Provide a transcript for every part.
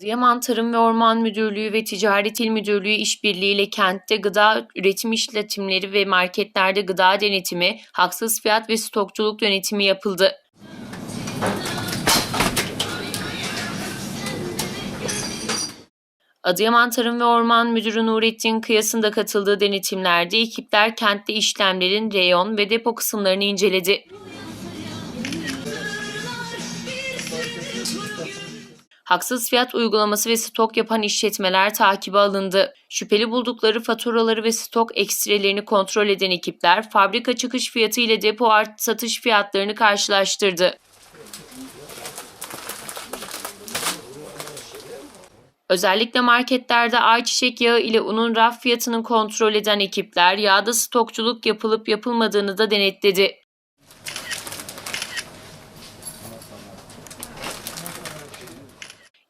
Adıyaman Tarım ve Orman Müdürlüğü ve Ticaret İl Müdürlüğü işbirliğiyle kentte gıda üretim işletimleri ve marketlerde gıda denetimi, haksız fiyat ve stokçuluk denetimi yapıldı. Adıyaman Tarım ve Orman Müdürü Nurettin Kıyas'ın da katıldığı denetimlerde ekipler kentte işlemlerin reyon ve depo kısımlarını inceledi. Haksız fiyat uygulaması ve stok yapan işletmeler takibe alındı. Şüpheli buldukları faturaları ve stok ekstrelerini kontrol eden ekipler fabrika çıkış fiyatı ile depo art satış fiyatlarını karşılaştırdı. Özellikle marketlerde ayçiçek yağı ile unun raf fiyatını kontrol eden ekipler yağda stokçuluk yapılıp yapılmadığını da denetledi.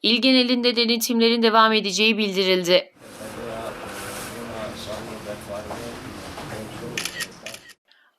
İl genelinde denetimlerin devam edeceği bildirildi.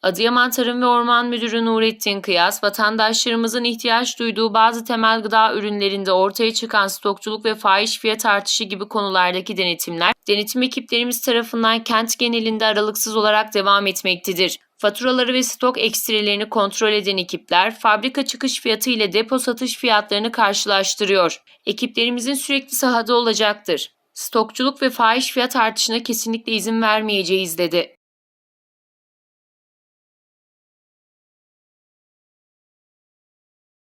Adıyaman Tarım ve Orman Müdürü Nurettin Kıyas, vatandaşlarımızın ihtiyaç duyduğu bazı temel gıda ürünlerinde ortaya çıkan stokçuluk ve fahiş fiyat artışı gibi konulardaki denetimler, denetim ekiplerimiz tarafından kent genelinde aralıksız olarak devam etmektedir. Faturaları ve stok ekstrelerini kontrol eden ekipler, fabrika çıkış fiyatı ile depo satış fiyatlarını karşılaştırıyor. Ekiplerimizin sürekli sahada olacaktır. Stokçuluk ve fahiş fiyat artışına kesinlikle izin vermeyeceğiz dedi.